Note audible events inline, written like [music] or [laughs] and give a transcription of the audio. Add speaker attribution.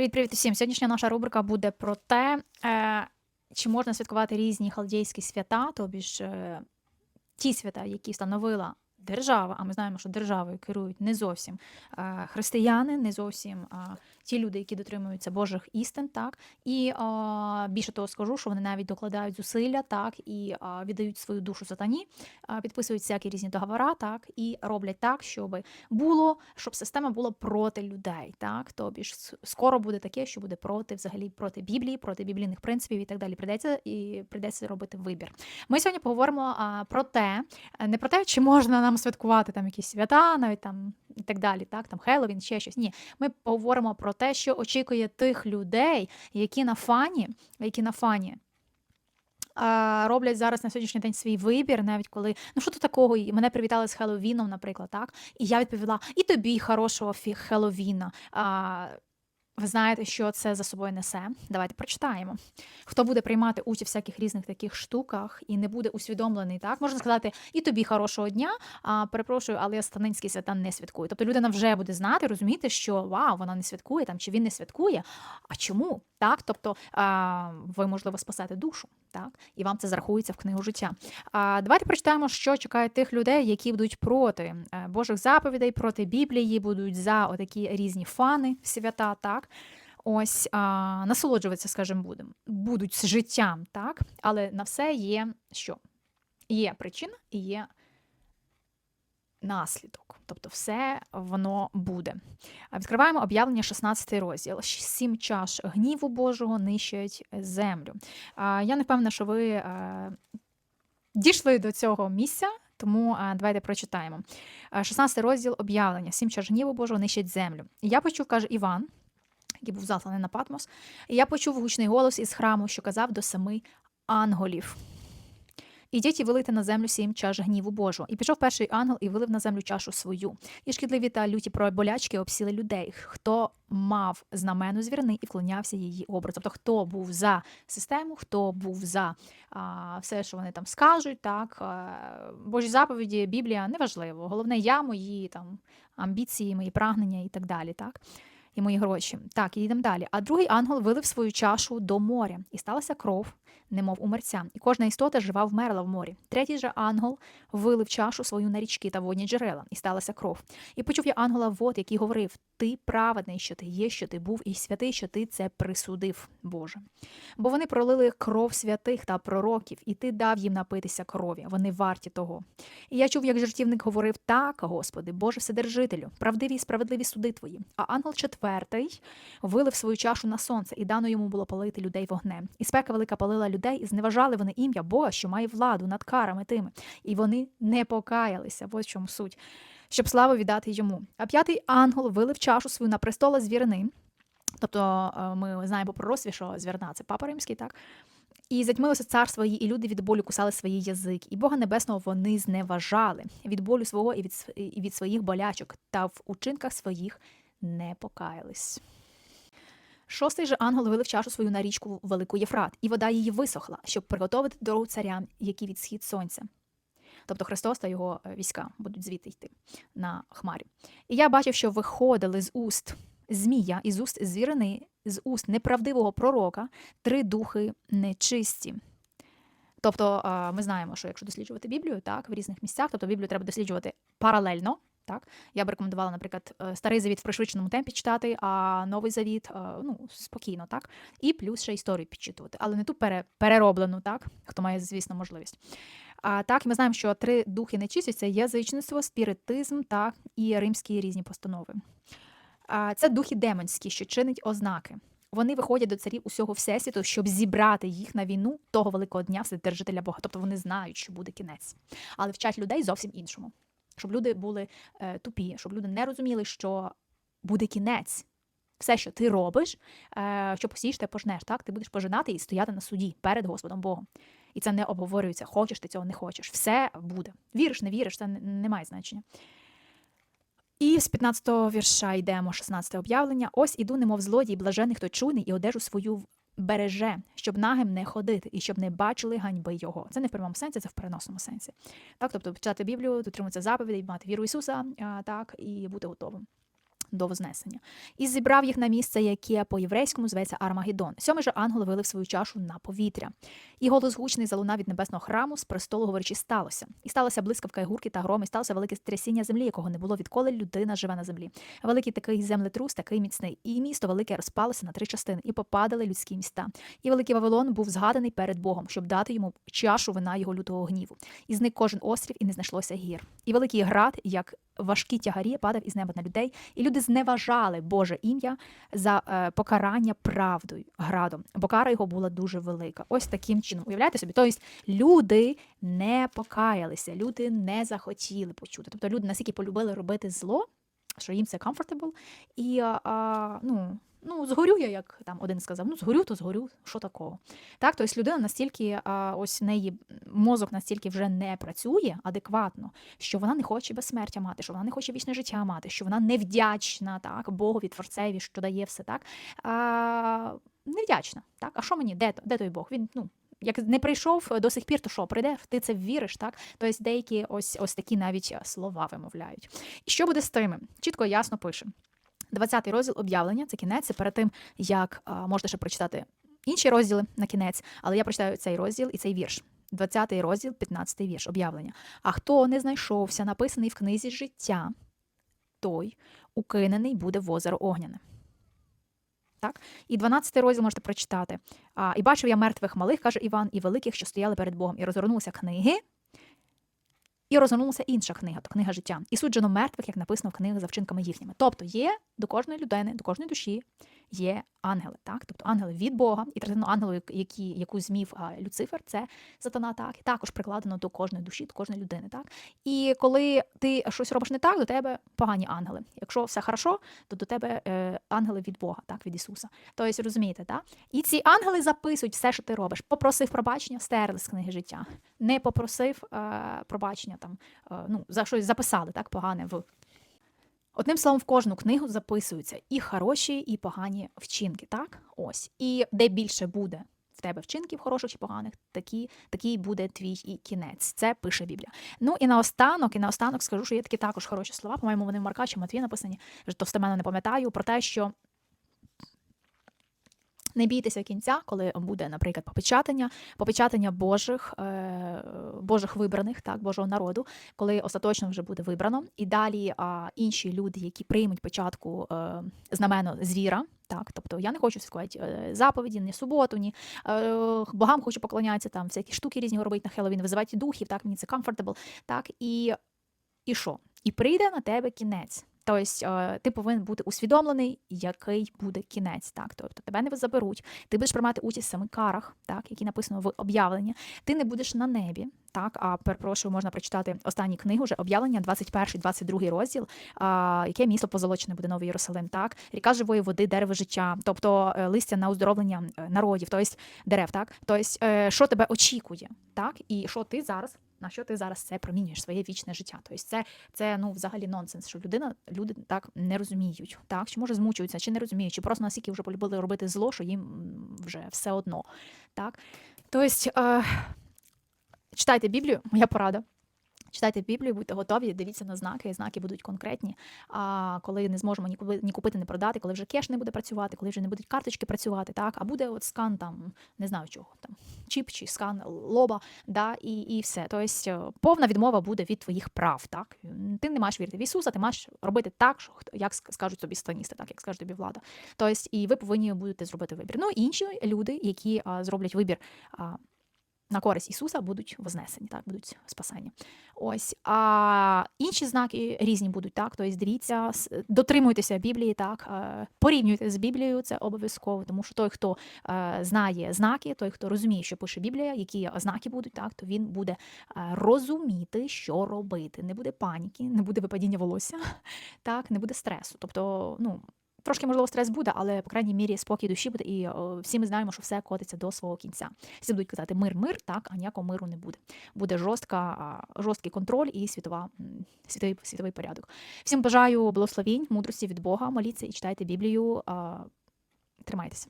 Speaker 1: Привіт-привіт усім! Сьогоднішня наша рубрика буде про те, е, чи можна святкувати різні халдейські свята, тобі ж е, ті свята, які встановила держава, а ми знаємо, що державою керують не зовсім е, християни, не зовсім е, ті люди, які дотримуються Божих істин, так і е, більше того скажу, що вони навіть докладають зусилля, так і віддають свою душу сатані, підписують всякі різні договори, так і роблять так, щоб було, щоб система була проти людей. Так, тобі ж скоро буде таке, що буде проти взагалі проти Біблії, проти біблійних принципів і так далі. Прийдеться і прийдеться робити вибір. Ми сьогодні поговоримо про те, не про те, чи можна нам святкувати там якісь свята, навіть там і так далі, так там Хеллоуін, ще щось. Ні, ми поговоримо про те, що очікує тих людей, які на фані, які на фані. Роблять зараз на сьогоднішній день свій вибір, навіть коли ну що тут такого, і мене привітали з Хеллоуіном, наприклад, так і я відповіла: і тобі хорошого фі Хеллоуіна. А, ви знаєте, що це за собою несе? Давайте прочитаємо. Хто буде приймати участь в всяких різних таких штуках і не буде усвідомлений, так можна сказати, і тобі хорошого дня. А перепрошую, але я станинський свята не святкую. Тобто людина вже буде знати, розуміти, що вау, вона не святкує там чи він не святкує. А чому? Так, тобто а, ви можливо спасете душу, так і вам це зарахується в книгу життя. А, давайте прочитаємо, що чекає тих людей, які будуть проти е, Божих заповідей, проти Біблії, будуть за отакі різні фани свята, так. Ось а, насолоджуватися, скажімо, будемо, будуть з життям, так? Але на все є що? Є причина і є наслідок. Тобто все воно буде. Відкриваємо об'явлення 16 розділ. Сім чаш гніву Божого нищать землю. А, Я не впевнена, що ви е, дійшли до цього місця, тому е, давайте прочитаємо. Е, 16 розділ об'явлення. Сім чаш гніву Божого нищать землю. Я почув, каже Іван, який був засланий на Патмос, і я почув гучний голос із храму, що казав до семи анголів. Ідіть і вилийте на землю сім чаш гніву Божого. І пішов перший ангел і вилив на землю чашу свою. І шкідливі та люті болячки обсіли людей, хто мав знамену звірни і вклонявся її образу. Тобто, хто був за систему, хто був за а, все, що вони там скажуть, так Божі заповіді, Біблія неважливо. Головне, я, мої там амбіції, мої прагнення і так далі. так і мої гроші. Так, і йдемо далі. А другий ангел вилив свою чашу до моря, і сталася кров, немов у мерця, і кожна істота жива вмерла в морі. Третій же ангел вилив чашу свою на річки та водні джерела, і сталася кров. І почув я ангела вод, який говорив: Ти праведний, що ти є, що ти був, і святий, що ти це присудив, Боже. Бо вони пролили кров святих та пророків, і ти дав їм напитися крові. Вони варті того. І я чув, як жертівник говорив: Так, Господи, Боже Вседержителю, правдиві і справедливі суди твої. А ангел четвертий вилив свою чашу на сонце, і дано йому було палити людей вогнем. І спека велика палила людей, і зневажали вони ім'я Бога, що має владу над карами тими. І вони не покаялися. Ось в чому суть. Щоб славу віддати йому. А п'ятий ангел вилив чашу свою на престола звірини. Тобто е, ми знаємо по пророцтві, що звірна це папа римський, так? І затьмилося царство її, і люди від болю кусали свої язики, і Бога Небесного вони зневажали від болю свого і від, і від своїх болячок, та в учинках своїх не покаялись. Шостий же ангел вилив чашу свою на річку велику Єфрат, і вода її висохла, щоб приготовити дорогу царям, які від схід сонця. Тобто Христос та його е, війська будуть звідти йти на хмарі. І я бачив, що виходили з уст змія, із уст звірини, з уст неправдивого пророка три духи нечисті. Тобто ми знаємо, що якщо досліджувати Біблію, так, в різних місцях, тобто Біблію треба досліджувати паралельно. Так, я б рекомендувала, наприклад, е, старий завіт в пришвидшеному темпі читати, а новий завіт е, ну, спокійно, так, і плюс ще історію підчитувати, але не ту пере, перероблену, так, хто має, звісно, можливість. А так, ми знаємо, що три духи нечисті це язичництво, спіритизм та і римські різні постанови. А, Це духи демонські, що чинить ознаки. Вони виходять до царів усього всесвіту, щоб зібрати їх на війну того великого дня Вседержителя Бога. Тобто вони знають, що буде кінець, але вчать людей зовсім іншому. Щоб люди були е, тупі, щоб люди не розуміли, що буде кінець. Все, що ти робиш, е, що посієш, те пожнеш. Так, ти будеш пожинати і стояти на суді перед Господом Богом. І це не обговорюється. Хочеш ти цього не хочеш. Все буде. Віриш, не віриш, це не, має значення. І з 15-го вірша йдемо, 16 об'явлення. Ось іду, немов злодій, блажений, хто чуний, і одежу свою береже, щоб нагим не ходити, і щоб не бачили ганьби його. Це не в прямому сенсі, це в переносному сенсі. Так, тобто читати Біблію, дотримуватися заповідей, мати віру Ісуса, так, і бути готовим. До Вознесення. І зібрав їх на місце, яке по-єврейському зветься Армагеддон. Сьомий же ангел вилив свою чашу на повітря. І голос гучний залунав від небесного храму з престолу, говорячи, сталося. І сталося блискавка і гурки та гром, і сталося велике трясіння землі, якого не було відколи людина живе на землі. Великий такий землетрус, такий міцний, і місто велике розпалося на три частини, і попадали людські міста. І великий Вавилон був згаданий перед Богом, щоб дати йому чашу вина його лютого гніву. І зник кожен острів, і не знайшлося гір. І великий град, як важкі тягарі, падав із неба на людей, і люди зневажали Боже ім'я за е, покарання правдою градом, бо кара його була дуже велика. Ось таким чином. Уявляєте собі? Тобто люди не покаялися, люди не захотіли почути. Тобто люди настільки полюбили робити зло, що їм це комфортабл, і а, ну. Ну, згорю я, як там один сказав, ну згорю, то згорю, що такого. Так, тобто людина настільки, ось неї мозок настільки вже не працює адекватно, що вона не хоче безсмертя мати, що вона не хоче вічне життя мати, що вона невдячна так, Богові, творцеві, що дає все так. А, Невдячна. Так, а що мені? Де де той Бог? Він ну. Як не прийшов до сих пір, то що прийде? Ти це віриш, так? Тобто деякі ось ось такі навіть слова вимовляють. І що буде з тими? Чітко ясно пише. 20-й розділ об'явлення це кінець, перед тим, як можете ще прочитати інші розділи на кінець, але я прочитаю цей розділ і цей вірш. 20-й розділ, 15-й вірш, об'явлення. А хто не знайшовся, написаний в книзі життя, той укинений буде в озеро Огняне. Так? І 12 розділ можете прочитати. А, І бачив я мертвих малих, каже Іван, і великих, що стояли перед Богом, і розгорнулися книги. І розгорнулася інша книга, то книга життя. І суджено мертвих, як написано в книгах за вчинками їхніми. Тобто є до кожної людини, до кожної душі є ангели, так? Тобто ангели від Бога, і третину ангелу, які, яку змів Люцифер, це сатана, так, і також прикладено до кожної душі, до кожної людини. так? І коли ти щось робиш не так, до тебе погані ангели. Якщо все хорошо, то до тебе е, ангели від Бога, так, від Ісуса. Тобто, розумієте, так? І ці ангели записують все, що ти робиш. Попросив пробачення, стерли з книги життя. Не попросив е, пробачення, там, е, ну, за щось записали так, погане в. Одним словом, в кожну книгу записуються і хороші, і погані вчинки. так? Ось. І де більше буде в тебе вчинків, хороших чи поганих, такі, такий буде твій і кінець. Це пише Біблія. Ну і наостанок, і наостанок скажу, що є такі також хороші слова, по-моєму, вони в Марка чи Матві написані, товстеменно не пам'ятаю, про те, що не бійтеся кінця, коли буде, наприклад, попечатання, попечатання Божих е, Божих вибраних, так, Божого народу, коли остаточно вже буде вибрано. І далі а, інші люди, які приймуть початку е, знамено звіра. Так, тобто я не хочу святкувати е, заповіді, ні суботу, ні е, богам хочу поклонятися, там всякі штуки різні робити на Хеллоуін, визивати духів, так, мені це comfortable, так, і, і що? І прийде на тебе кінець. Тобто ти повинен бути усвідомлений, який буде кінець. Так, тобто тебе не заберуть, ти будеш приймати участь в самих карах, так, які написано в об'явленні. Ти не будеш на небі. Так, а перепрошую, можна прочитати останні книги, вже об'явлення, 21-22 розділ, а, яке місто позолочене буде Новий Єрусалим, так, ріка живої води, дерево життя, тобто е, листя на оздоровлення е, народів, тобто дерев, так, тобто, що тебе очікує, так, і що ти зараз на що ти зараз це промінюєш своє вічне життя. Тобто це це ну взагалі нонсенс, що людина люди так не розуміють, так чи може змучуються, чи не розуміють, чи просто настільки вже полюбили робити зло, що їм вже все одно. Так? Тобто, е, читайте Біблію, моя порада. Читайте Біблію, будьте готові, дивіться на знаки, знаки будуть конкретні. А коли не зможемо ні купити, ні купити, ні продати, коли вже кеш не буде працювати, коли вже не будуть карточки працювати, так, а буде от скан там, не знаю чого, там чіп чи скан лоба, да, і і все. Тобто повна відмова буде від твоїх прав. так. Ти не маєш вірити в Ісуса, ти маєш робити так, що як скажуть тобі станісти, так як скаже тобі влада. Тобто, і ви повинні будете зробити вибір. Ну і інші люди, які а, зроблять вибір. А, на користь Ісуса будуть вознесені, так, будуть спасені. Ось. А інші знаки різні будуть, так. Тобто дивіться, дотримуйтеся Біблії, так, е, порівнюйте з Біблією, це обов'язково, тому що той, хто е, знає знаки, той, хто розуміє, що пише Біблія, які знаки будуть, так, то він буде е, розуміти, що робити. Не буде паніки, не буде випадіння волосся, [laughs] так, не буде стресу. Тобто, ну. Трошки, можливо, стрес буде, але, по крайній мірі, спокій душі буде, і о, всі ми знаємо, що все котиться до свого кінця. Всі будуть казати мир, мир, так, а ніякого миру не буде. Буде жорстка, жорсткий контроль і світова, світовий світовий порядок. Всім бажаю благословінь, мудрості від Бога, моліться і читайте Біблію. Тримайтеся.